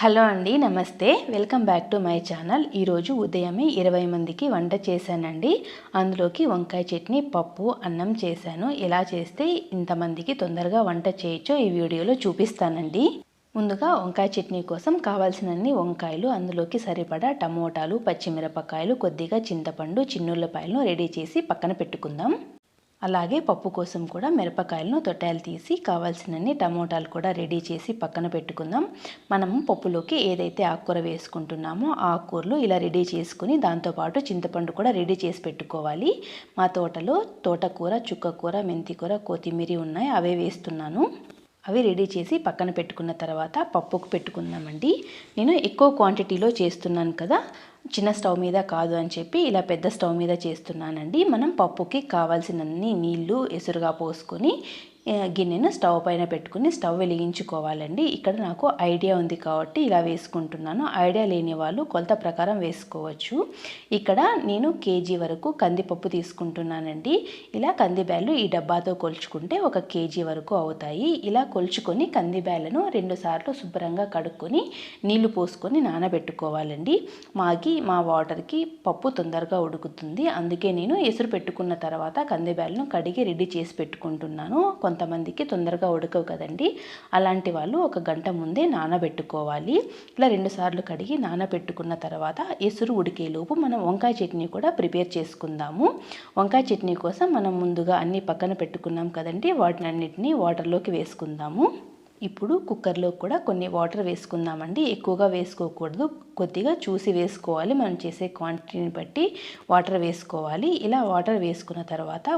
Hello అండి నమస్తే. Welcome back to my channel. ఈరోజు ఉదయమే ఇరవై మందికి వంట చేశానండి. అందులోకి వంకాయ చట్నీ పప్పు అన్నం చేశాను. ఎలా చేస్తే ఇంతమందికి తొందరగా వంట చేయొచ్చో ఈ వీడియోలో చూపిస్తానండి. ముందుగా వంకాయ చట్నీ కోసం కావాల్సినన్ని వంకాయలు అందులోకి సరిపడా టమోటాలు పచ్చిమిరపకాయలు కొద్దిగా చింతపండు చిన్నులపాయలను రెడీ చేసి పక్కన పెట్టుకుందాం. అలాగే పప్పు కోసం కూడా మిరపకాయలను తొట్టాలు తీసి కావాల్సినన్ని టమోటాలు కూడా రెడీ చేసి పక్కన పెట్టుకుందాం. మనము పప్పులోకి ఏదైతే ఆకుకూర వేసుకుంటున్నామో ఆ ఆకుకూరలు ఇలా రెడీ చేసుకుని దాంతోపాటు చింతపండు కూడా రెడీ చేసి పెట్టుకోవాలి. మా తోటలో తోటకూర చుక్కకూర మెంతికూర కొత్తిమీర ఉన్నాయి. అవే వేస్తున్నాను. అవి రెడీ చేసి పక్కన పెట్టుకున్న తర్వాత పప్పుకు పెట్టుకుందామండి. నేను ఎక్కువ క్వాంటిటీలో చేస్తున్నాను కదా చిన్న స్టవ్ మీద కాదు అని చెప్పి ఇలా పెద్ద స్టవ్ మీద చేస్తున్నానండి. మనం పప్పుకి కావాల్సినన్ని నీళ్ళు ఎసురుగా పోసుకొని గిన్నెను స్టవ్ పైన పెట్టుకుని స్టవ్ వెలిగించుకోవాలండి. ఇక్కడ నాకు ఐడియా ఉంది కాబట్టి ఇలా వేసుకుంటున్నాను. ఐడియా లేని వాళ్ళు కొలత ప్రకారం వేసుకోవచ్చు. ఇక్కడ నేను కేజీ వరకు కందిపప్పు తీసుకుంటున్నానండి. ఇలా కందిబ్యాలు ఈ డబ్బాతో కొలుచుకుంటే ఒక కేజీ వరకు అవుతాయి. ఇలా కొలుచుకొని కందిబ్యాలను రెండు సార్లు శుభ్రంగా కడుక్కొని నీళ్ళు పోసుకొని నానబెట్టుకోవాలండి. మాకి మా వాటర్కి పప్పు తొందరగా ఉడుకుతుంది. అందుకే నేను ఎసురు పెట్టుకున్న తర్వాత కందిబ్యాలను కడిగి రెడీ చేసి పెట్టుకుంటున్నాను. కొంతమందికి తొందరగా ఉడకవు కదండి. అలాంటి వాళ్ళు ఒక గంట ముందే నానబెట్టుకోవాలి. ఇలా రెండుసార్లు కడిగి నానబెట్టుకున్న తర్వాత ఎసురు ఉడికేలోపు మనం వంకాయ చట్నీ కూడా ప్రిపేర్ చేసుకుందాము. వంకాయ చట్నీ కోసం మనం ముందుగా అన్ని పక్కన పెట్టుకున్నాం కదండి. వాటిని అన్నిటినీ వాటర్లోకి వేసుకుందాము. ఇప్పుడు కుక్కర్లో కూడా కొన్ని వాటర్ వేసుకుందామండి. ఎక్కువగా వేసుకోకూడదు. కొద్దిగా చూసి వేసుకోవాలి. మనం చేసే క్వాంటిటీని బట్టి వాటర్ వేసుకోవాలి. ఇలా వాటర్ వేసుకున్న తర్వాత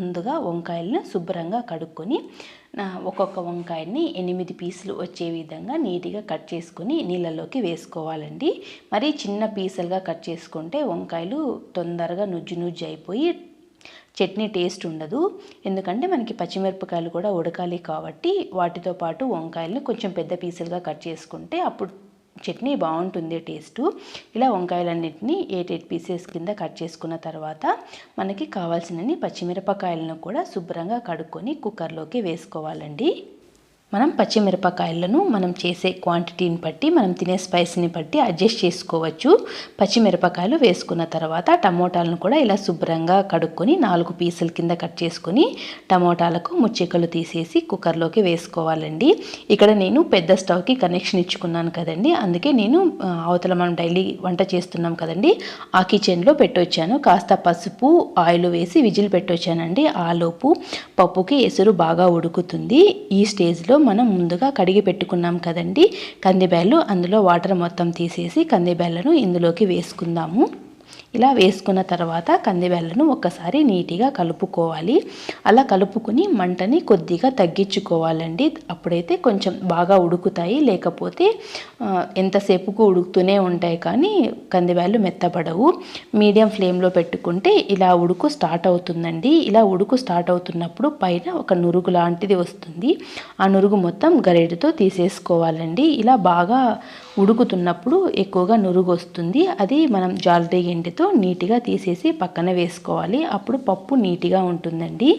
ముందుగా వంకాయలను శుభ్రంగా కడుక్కొని ఒక్కొక్క వంకాయని ఎనిమిది పీసులు వచ్చే విధంగా నీట్గా కట్ చేసుకొని నీళ్ళలోకి వేసుకోవాలండి. మరి చిన్న పీసులుగా కట్ చేసుకుంటే వంకాయలు తొందరగా నుజ్జు నుజ్జు అయిపోయి చట్నీ టేస్ట్ ఉండదు. ఎందుకంటే మనకి పచ్చిమిరపకాయలు కూడా ఉడకాలి కాబట్టి వాటితో పాటు వంకాయలను కొంచెం పెద్ద పీసులుగా కట్ చేసుకుంటే అప్పుడు చట్నీ బాగుంటుంది టేస్ట్. ఇలా వంకాయలన్నింటినీ ఎయిట్ ఎయిట్ పీసెస్ కింద కట్ చేసుకున్న తర్వాత మనకి కావాల్సినన్ని పచ్చిమిరపకాయలను కూడా శుభ్రంగా కడుక్కొని కుక్కర్లోకి వేసుకోవాలండి. మనం పచ్చిమిరపకాయలను మనం చేసే క్వాంటిటీని బట్టి మనం తినే స్పైస్ని బట్టి అడ్జస్ట్ చేసుకోవచ్చు. పచ్చిమిరపకాయలు వేసుకున్న తర్వాత టమోటాలను కూడా ఇలా శుభ్రంగా కడుక్కొని నాలుగు పీసుల కింద కట్ చేసుకొని టమోటాలకు ముచ్చికలు తీసేసి కుక్కర్లోకి వేసుకోవాలండి. ఇక్కడ నేను పెద్ద స్టవ్కి కనెక్షన్ ఇచ్చుకున్నాను కదండి. అందుకే నేను అవతల మనం డైలీ వంట చేస్తున్నాం కదండి. ఆ కిచెన్లో పెట్టొచ్చాను. కాస్త పసుపు ఆయిల్ వేసి విజిల్ పెట్టొచ్చానండి. ఆలోపు పప్పుకి ఎసురు బాగా ఉడుకుతుంది. ఈ స్టేజ్లో మనం ముందుగా కడిగి పెట్టుకున్నాం కదండి. కందిబ్యాళ్ళు అందులో వాటర్ మొత్తం తీసేసి కందిబ్యాళ్ళను ఇందులోకి వేసుకుందాము. ఇలా వేసుకున్న తర్వాత కందిబెల్లను ఒక్కసారి నీట్గా కలుపుకోవాలి. అలా కలుపుకుని మంటని కొద్దిగా తగ్గించుకోవాలండి. అప్పుడైతే కొంచెం బాగా ఉడుకుతాయి. లేకపోతే ఎంతసేపుకు ఉడుకుతూనే ఉంటాయి కానీ కందిబ్యాళ్ళు మెత్తబడవు. మీడియం ఫ్లేమ్లో పెట్టుకుంటే ఇలా ఉడుకు స్టార్ట్ అవుతుందండి. ఇలా ఉడుకు స్టార్ట్ అవుతున్నప్పుడు పైన ఒక నురుగు లాంటిది వస్తుంది. ఆ నురుగు మొత్తం గరిటెతో తీసేసుకోవాలండి. ఇలా బాగా ఉడుకుతున్నప్పుడు ఎక్కువగా నురుగు వస్తుంది. అది మనం జాలరీ చేతితో నీట్గా తీసేసి పక్కన వేసుకోవాలి. అప్పుడు పప్పు నీట్గా ఉంటుందండి.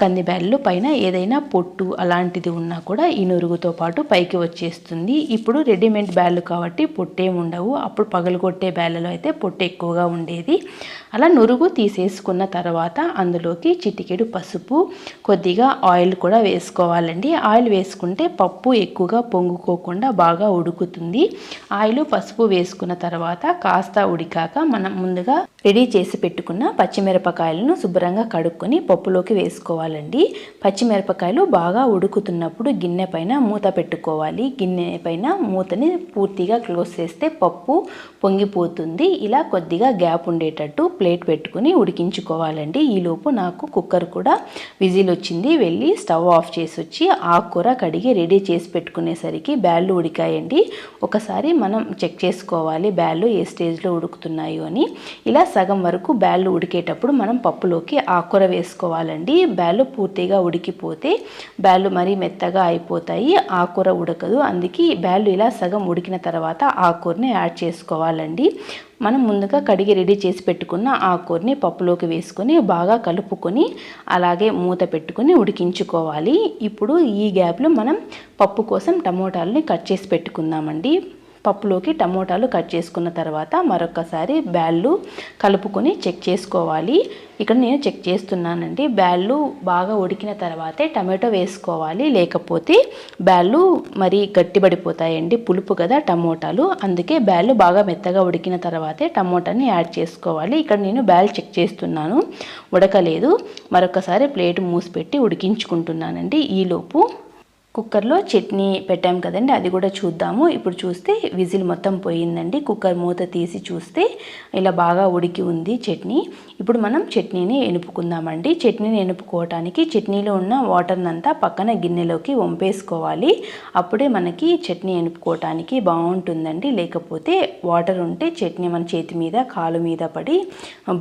కందిబ్యాళ్ళు పైన ఏదైనా పొట్టు అలాంటిది ఉన్నా కూడా ఈ నురుగుతో పాటు పైకి వచ్చేస్తుంది. ఇప్పుడు రెడీమేడ్ బ్యాళ్ళు కాబట్టి పొట్టేం ఉండవు. అప్పుడు పగలగొట్టే బ్యాళ్ళలో అయితే పొట్టు ఎక్కువగా ఉండేది. అలా నురుగు తీసేసుకున్న తర్వాత అందులోకి చిటికెడు పసుపు కొద్దిగా ఆయిల్ కూడా వేసుకోవాలండి. ఆయిల్ వేసుకుంటే పప్పు ఎక్కువగా పొంగుకోకుండా బాగా ఉడుకుతుంది. ఆయిల్ పసుపు వేసుకున్న తర్వాత కాస్త ఉడికాక మనం ముందుగా రెడీ చేసి పెట్టుకున్న పచ్చిమిరపకాయలను శుభ్రంగా కడుక్కొని పప్పులోకి వేసుకోవాలండి. పచ్చిమిరపకాయలు బాగా ఉడుకుతున్నప్పుడు గిన్నె పైన మూత పెట్టుకోవాలి. గిన్నె పైన మూతని పూర్తిగా క్లోజ్ చేస్తే పప్పు పొంగిపోతుంది. ఇలా కొద్దిగా గ్యాప్ ఉండేటట్టు ప్లేట్ పెట్టుకుని ఉడికించుకోవాలండి. ఈలోపు నాకు కుక్కర్ కూడా విజిల్ వచ్చింది. వెళ్ళి స్టవ్ ఆఫ్ చేసి వచ్చి ఆకుకూర కడిగి రెడీ చేసి పెట్టుకునేసరికి బ్యాళ్ళు ఉడికాయండి. ఒకసారి మనం చెక్ చేసుకోవాలి బ్యాళ్ళు ఏ స్టేజ్లో ఉడుకుతున్నాయో అని. ఇలా సగం వరకు బ్యాళ్ళు ఉడికేటప్పుడు మనం పప్పులోకి ఆకుకూర వేసుకోవాలండి. బ్యాళ్ళు పూర్తిగా ఉడికిపోతే బ్యాళ్ళు మరీ మెత్తగా అయిపోతాయి. ఆకుకూర ఉడకదు. అందుకే బ్యాళ్ళు ఇలా సగం ఉడికిన తర్వాత ఆకుకూరని యాడ్ చేసుకోవాలండి. మనం ముందుగా కడిగి రెడీ చేసి పెట్టుకున్న ఆకుకూరని పప్పులోకి వేసుకొని బాగా కలుపుకొని అలాగే మూత పెట్టుకొని ఉడికించుకోవాలి. ఇప్పుడు ఈ గ్యాప్లో మనం పప్పు కోసం టమోటాలని కట్ చేసి పెట్టుకుందామండి. పప్పులోకి టమోటాలు కట్ చేసుకున్న తర్వాత మరొకసారి బ్యాళ్ళు కలుపుకొని చెక్ చేసుకోవాలి. ఇక్కడ నేను చెక్ చేస్తున్నానండి. బ్యాళ్ళు బాగా ఉడికిన తర్వాతే టమాటో వేసుకోవాలి. లేకపోతే బ్యాళ్ళు మరి గట్టిపడిపోతాయండి పులుపు కదా టమోటాలు. అందుకే బ్యాళ్ళు బాగా మెత్తగా ఉడికిన తర్వాతే టమోటాని యాడ్ చేసుకోవాలి. ఇక్కడ నేను బ్యాల్ చెక్ చేస్తున్నాను. ఉడకలేదు. మరొకసారి ప్లేట్ మూసిపెట్టి ఉడికించుకుంటున్నానండి. ఈలోపు కుక్కర్లో చట్నీ పెట్టాం కదండి అది కూడా చూద్దాము. ఇప్పుడు చూస్తే విజిల్ మొత్తం పోయిందండి. కుక్కర్ మూత తీసి చూస్తే ఇలా బాగా ఉడికి ఉంది చట్నీ. ఇప్పుడు మనం చట్నీని ఎనుపుకుందామండి. చట్నీని ఎనుపుకోవటానికి చట్నీలో ఉన్న వాటర్ని అంతా పక్కన గిన్నెలోకి వంపేసుకోవాలి. అప్పుడే మనకి చట్నీ ఎనుపుకోవటానికి బాగుంటుందండి. లేకపోతే వాటర్ ఉంటే చట్నీ మన చేతి మీద కాలు మీద పడి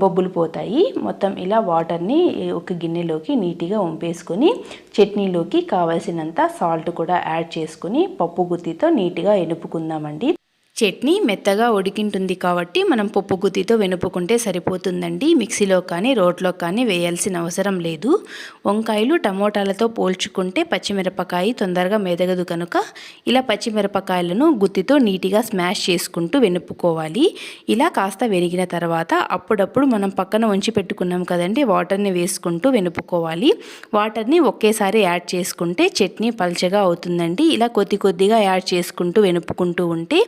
బొబ్బులు పోతాయి. మొత్తం ఇలా వాటర్ని ఒక గిన్నెలోకి నీట్గా వంపేసుకొని చట్నీలోకి కావలసినంత సాల్ట్ కూడా యాడ్ చేసుకుని పప్పు గుత్తితో నీట్గా ఎనుపుకుందామండి చట్నీ మెత్తగా ఉడికింటుంది కాబట్టి మనం పప్పు గుత్తితో వెనుపుకుంటే సరిపోతుందండి. మిక్సీలో కానీ రోట్లో కానీ వేయాల్సిన అవసరం లేదు. వంకాయలు టమోటాలతో పోల్చుకుంటే పచ్చిమిరపకాయ తొందరగా మెదగదు కనుక ఇలా పచ్చిమిరపకాయలను గుత్తితో నీట్గా స్మాష్ చేసుకుంటూ వెనుపుకోవాలి. ఇలా కాస్త వెనిగిన తర్వాత అప్పుడప్పుడు మనం పక్కన ఉంచి పెట్టుకున్నాం కదండి వాటర్ని వేసుకుంటూ వెనుపుకోవాలి. వాటర్ని ఒకేసారి యాడ్ చేసుకుంటే చట్నీ పల్చగా అవుతుందండి. ఇలా కొద్ది కొద్దిగా యాడ్ చేసుకుంటూ వెనుపుకుంటూ ఉంటే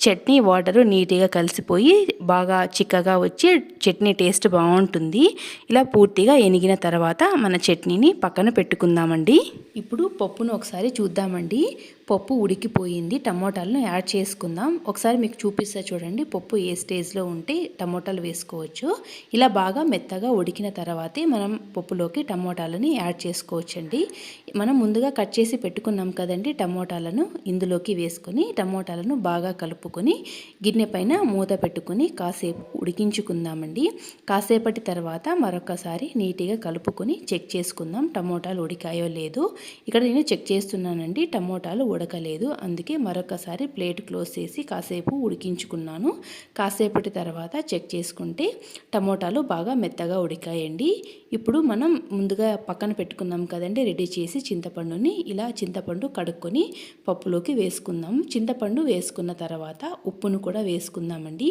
చట్నీ వాటరు నీట్గా కలిసిపోయి బాగా చిక్కగా వచ్చి చట్నీ టేస్ట్ బాగుంటుంది. ఇలా పూర్తిగా ఎనిగిన తర్వాత మన చట్నీని పక్కన పెట్టుకుందామండి. ఇప్పుడు పప్పును ఒకసారి చూద్దామండి. పప్పు ఉడికిపోయింది. టమోటాలను యాడ్ చేసుకుందాం. ఒకసారి మీకు చూపిస్తా చూడండి. పప్పు ఏ స్టేజ్లో ఉంటే టమోటాలు వేసుకోవచ్చు. ఇలా బాగా మెత్తగా ఉడికిన తర్వాతే మనం పప్పులోకి టమోటాలని యాడ్ చేసుకోవచ్చండి. మనం ముందుగా కట్ చేసి పెట్టుకున్నాం కదండి టమోటాలను. ఇందులోకి వేసుకొని టమోటాలను బాగా కలుపుకొని గిన్నె పైన మూత పెట్టుకుని కాసేపు ఉడికించుకుందామండి. కాసేపటి తర్వాత మరొకసారి నీట్గా కలుపుకొని చెక్ చేసుకుందాం టమోటాలు ఉడికాయో లేదు. ఇక్కడ నేను చెక్ చేస్తున్నానండి టమోటాలు ఉడకలేదు. అందుకే మరొకసారి ప్లేట్ క్లోజ్ చేసి కాసేపు ఉడికించుకున్నాను. కాసేపటి తర్వాత చెక్ చేసుకుంటే టమోటాలు బాగా మెత్తగా ఉడికాయండి. ఇప్పుడు మనం ముందుగా పక్కన పెట్టుకున్నాం కదండి రెడీ చేసి చింతపండుని ఇలా చింతపండు కడుక్కొని పప్పులోకి వేసుకుందాం. చింతపండు వేసుకున్న తర్వాత ఉప్పును కూడా వేసుకుందామండి.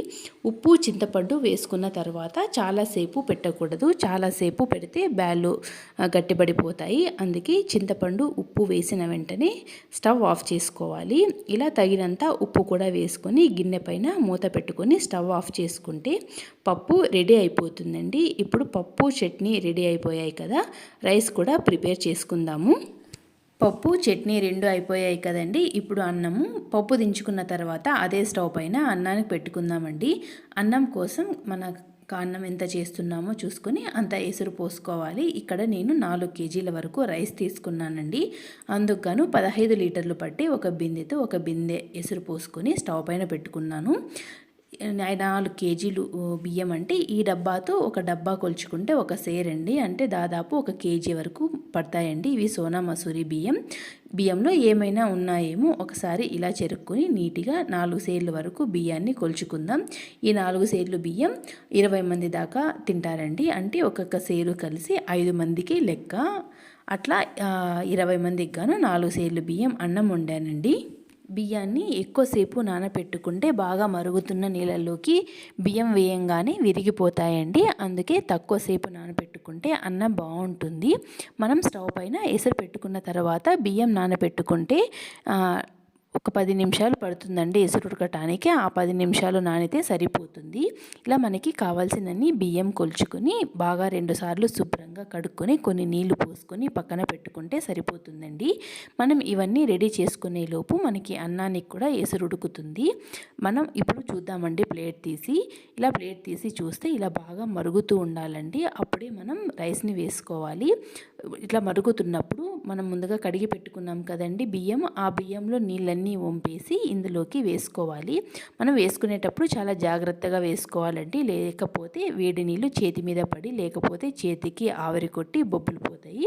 ఉప్పు చింతపండు వేసుకున్న తర్వాత చాలాసేపు పెట్టకూడదు. చాలాసేపు పెడితే బ్యాళ్ళు గట్టిపడిపోతాయి. అందుకే చింతపండు ఉప్పు వేసిన వెంటనే స్టవ్ ఆఫ్ ఆఫ్ చేసుకోవాలి. ఇలా తగినంత ఉప్పు కూడా వేసుకొని గిన్నె పైన మూత పెట్టుకొని స్టవ్ ఆఫ్ చేసుకుంటే పప్పు రెడీ అయిపోతుందండి. ఇప్పుడు పప్పు చట్నీ రెడీ అయిపోయాయి కదా. రైస్ కూడా ప్రిపేర్ చేసుకుందాము. పప్పు చట్నీ రెండు అయిపోయాయి కదండి. ఇప్పుడు అన్నము పప్పు దించుకున్న తర్వాత అదే స్టవ్ పైన అన్నానికి పెట్టుకుందామండి. అన్నం కోసం మన కాన్నం ఎంత చేస్తున్నామో చూసుకొని అంత ఎసురు పోసుకోవాలి. ఇక్కడ నేను నాలుగు కేజీల వరకు రైస్ తీసుకున్నానండి. అందుకు పదహైదు లీటర్లు పట్టి ఒక బిందెతో ఒక బిందె ఎసురు పోసుకొని స్టవ్ పైన పెట్టుకున్నాను. నాలుగు కేజీలు బియ్యం అంటే ఈ డబ్బాతో ఒక డబ్బా కొలుచుకుంటే ఒక సేర్ అండి. అంటే దాదాపు ఒక కేజీ వరకు పడతాయండి ఇవి సోనా మసూరి బియ్యం. బియ్యంలో ఏమైనా ఉన్నాయేమో ఒకసారి ఇలా చెరుక్కుని నీట్గా నాలుగు సేర్లు వరకు బియ్యాన్ని కొలుచుకుందాం. ఈ నాలుగు సేర్లు బియ్యం ఇరవై మంది దాకా తింటారండి. అంటే ఒక్కొక్క సేరు కలిసి ఐదు మందికి లెక్క. అట్లా ఇరవై మందికి గాను నాలుగు సేర్లు బియ్యం అన్నం వండానండి. బియ్యాన్ని ఎక్కువసేపు నానపెట్టుకుంటే బాగా మరుగుతున్న నీళ్ళల్లోకి బియ్యం వేయంగానే విరిగిపోతాయండి. అందుకే తక్కువసేపు నానపెట్టుకుంటే అన్నం బాగుంటుంది. మనం స్టవ్ పైన ఎసరు పెట్టుకున్న తర్వాత బియ్యం నానపెట్టుకుంటే ఒక పది నిమిషాలు పడుతుందండి ఎసురు ఉడకటానికి ఆ పది నిమిషాలు నానితే సరిపోతుంది. ఇలా మనకి కావాల్సినన్ని బియ్యం కొలుచుకొని బాగా రెండుసార్లు శుభ్రంగా కడుక్కొని కొన్ని నీళ్ళు పోసుకొని పక్కన పెట్టుకుంటే సరిపోతుందండి. మనం ఇవన్నీ రెడీ చేసుకునే లోపు మనకి అన్నానికి కూడా ఎసురు ఉడుకుతుంది. మనం ఇప్పుడు చూద్దామండి ప్లేట్ తీసి. ఇలా ప్లేట్ తీసి చూస్తే ఇలా బాగా మరుగుతూ ఉండాలండి. అప్పుడే మనం రైస్ని వేసుకోవాలి. ఇట్లా మరుగుతున్నప్పుడు మనం ముందుగా కడిగి పెట్టుకున్నాం కదండి బియ్యం ఆ బియ్యంలో నీళ్ళన్నీ వంపేసి ఇందులోకి వేసుకోవాలి. మనం వేసుకునేటప్పుడు చాలా జాగ్రత్తగా వేసుకోవాలండి. లేకపోతే వేడి నీళ్ళు చేతి మీద పడి లేకపోతే చేతికి ఆవిరి కొట్టి బొబ్బులు పోతాయి.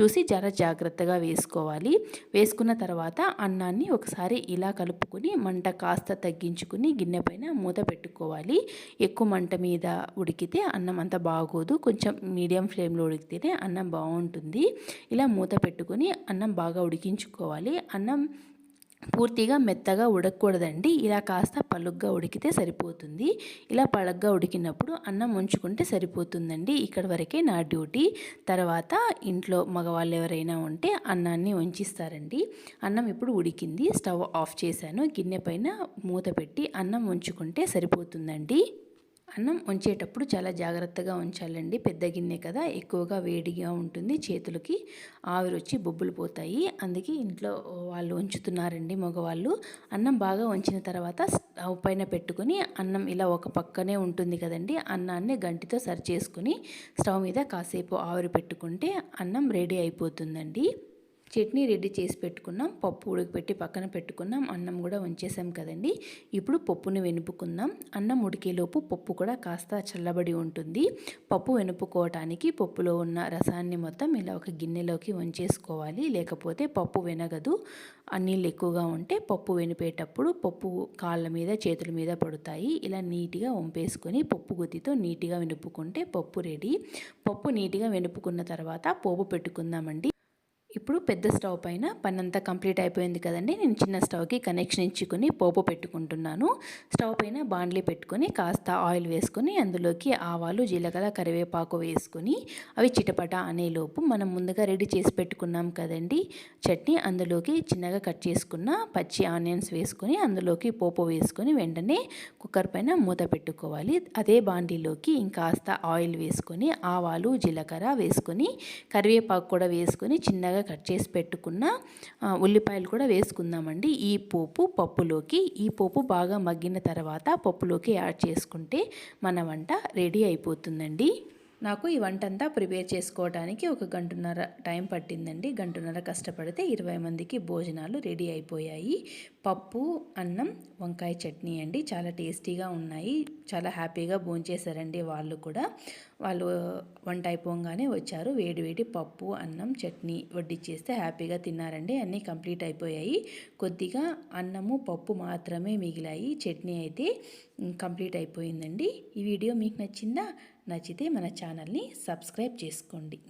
చూసి చాలా జాగ్రత్తగా వేసుకోవాలి. వేసుకున్న తర్వాత అన్నాన్ని ఒకసారి ఇలా కలుపుకొని మంట కాస్త తగ్గించుకుని గిన్నె పైన మూత పెట్టుకోవాలి. ఎక్కువ మంట మీద ఉడికితే అన్నం అంత బాగోదు. కొంచెం మీడియం ఫ్లేమ్లో ఉడికితేనే అన్నం బాగుంటుంది. ఇలా మూత పెట్టుకొని అన్నం బాగా ఉడికించుకోవాలి. అన్నం పూర్తిగా మెత్తగా ఉడకకూడదండి ఇలా కాస్త పలుగ్గా ఉడికితే సరిపోతుంది. ఇలా పలుగ్గా ఉడికినప్పుడు అన్నం ఉంచుకుంటే సరిపోతుందండి. ఇక్కడ వరకే నా డ్యూటీ. తర్వాత ఇంట్లో మగవాళ్ళు ఎవరైనా ఉంటే అన్నాన్ని ఉంచిస్తారండి. అన్నం ఇప్పుడు ఉడికింది. స్టవ్ ఆఫ్ చేశాను. గిన్నె పైన మూత పెట్టి అన్నం ఉంచుకుంటే సరిపోతుందండి. అన్నం ఉంచేటప్పుడు చాలా జాగ్రత్తగా ఉంచాలండి. పెద్ద గిన్నె కదా ఎక్కువగా వేడిగా ఉంటుంది. చేతులకి ఆవిరి వచ్చి బొబ్బులు పోతాయి. అందుకే ఇంట్లో వాళ్ళు ఉంచుతున్నారండి మగవాళ్ళు. అన్నం బాగా ఉంచిన తర్వాత స్టవ్ పైన పెట్టుకొని అన్నం ఇలా ఒక పక్కనే ఉంటుంది కదండి. అన్నాన్ని గంటితో సరి చేసుకుని స్టవ్ మీద కాసేపు ఆవిరి పెట్టుకుంటే అన్నం రెడీ అయిపోతుందండి. చట్నీ రెడీ చేసి పెట్టుకున్నాం పప్పు ఉడకపెట్టి పక్కన పెట్టుకున్నాం అన్నం కూడా ఉంచేసాం కదండి. ఇప్పుడు పప్పుని వెనుపుకుందాం. అన్నం ఉడికేలోపు పప్పు కూడా కాస్త చల్లబడి ఉంటుంది. పప్పు వెనుపుకోవటానికి పప్పులో ఉన్న రసాన్ని మొత్తం ఇలా ఒక గిన్నెలోకి వంచేసుకోవాలి. లేకపోతే పప్పు వెనగదు. నీళ్ళు ఎక్కువగా ఉంటే పప్పు వెనిపేటప్పుడు పప్పు కాళ్ళ మీద చేతుల మీద పడుతాయి. ఇలా నీట్గా వంపేసుకొని పప్పు గుత్తితో నీట్గా వెనుపుకుంటే పప్పు రెడీ. పప్పు నీట్గా వెనుపుకున్న తర్వాత పోపు పెట్టుకుందామండి. ఇప్పుడు పెద్ద స్టవ్ పైన పనంతా కంప్లీట్ అయిపోయింది కదండి. నేను చిన్న స్టవ్కి కనెక్షన్ ఇచ్చుకొని పోపు పెట్టుకుంటున్నాను. స్టవ్ పైన బాండ్లీ పెట్టుకొని కాస్త ఆయిల్ వేసుకొని అందులోకి ఆవాలు జీలకర్ర కరివేపాకు వేసుకొని అవి చిటపట అనేలోపు మనం ముందుగా రెడీ చేసి పెట్టుకున్నాం కదండి. చట్నీ అందులోకి చిన్నగా కట్ చేసుకున్న పచ్చి ఆనియన్స్ వేసుకొని అందులోకి పోపు వేసుకొని వెంటనే కుక్కర్ పైన మూత పెట్టుకోవాలి. అదే బాండీలోకి ఇంకాస్త ఆయిల్ వేసుకొని ఆవాలు జీలకర్ర వేసుకొని కరివేపాకు కూడా వేసుకొని చిన్నగా కట్ చేసి పెట్టుకున్న ఉల్లిపాయలు కూడా వేసుకుందామండి. ఈ పోపు పప్పులోకి ఈ పోపు బాగా మగ్గిన తర్వాత పప్పులోకి యాడ్ చేసుకుంటే మన వంట రెడీ అయిపోతుందండి. నాకు ఈ వంట అంతా ప్రిపేర్ చేసుకోవడానికి ఒక గంటన్నర టైం పట్టిందండి. గంటన్నర కష్టపడితే ఇరవై మందికి భోజనాలు రెడీ అయిపోయాయి. పప్పు అన్నం వంకాయ చట్నీ అండి. చాలా టేస్టీగా ఉన్నాయి. చాలా హ్యాపీగా భోంచేశారండి వాళ్ళు కూడా. వాళ్ళు వంట అయిపోగానే వచ్చారు. వేడివేడి పప్పు అన్నం చట్నీ వడ్డిచ్చేస్తే హ్యాపీగా తిన్నారండి. అన్నీ కంప్లీట్ అయిపోయాయి. కొద్దిగా అన్నము పప్పు మాత్రమే మిగిలాయి. చట్నీ అయితే కంప్లీట్ అయిపోయిందండి. ఈ వీడియో మీకు నచ్చిందా? నచ్చితే మన ఛానల్ని సబ్స్క్రైబ్ చేసుకోండి.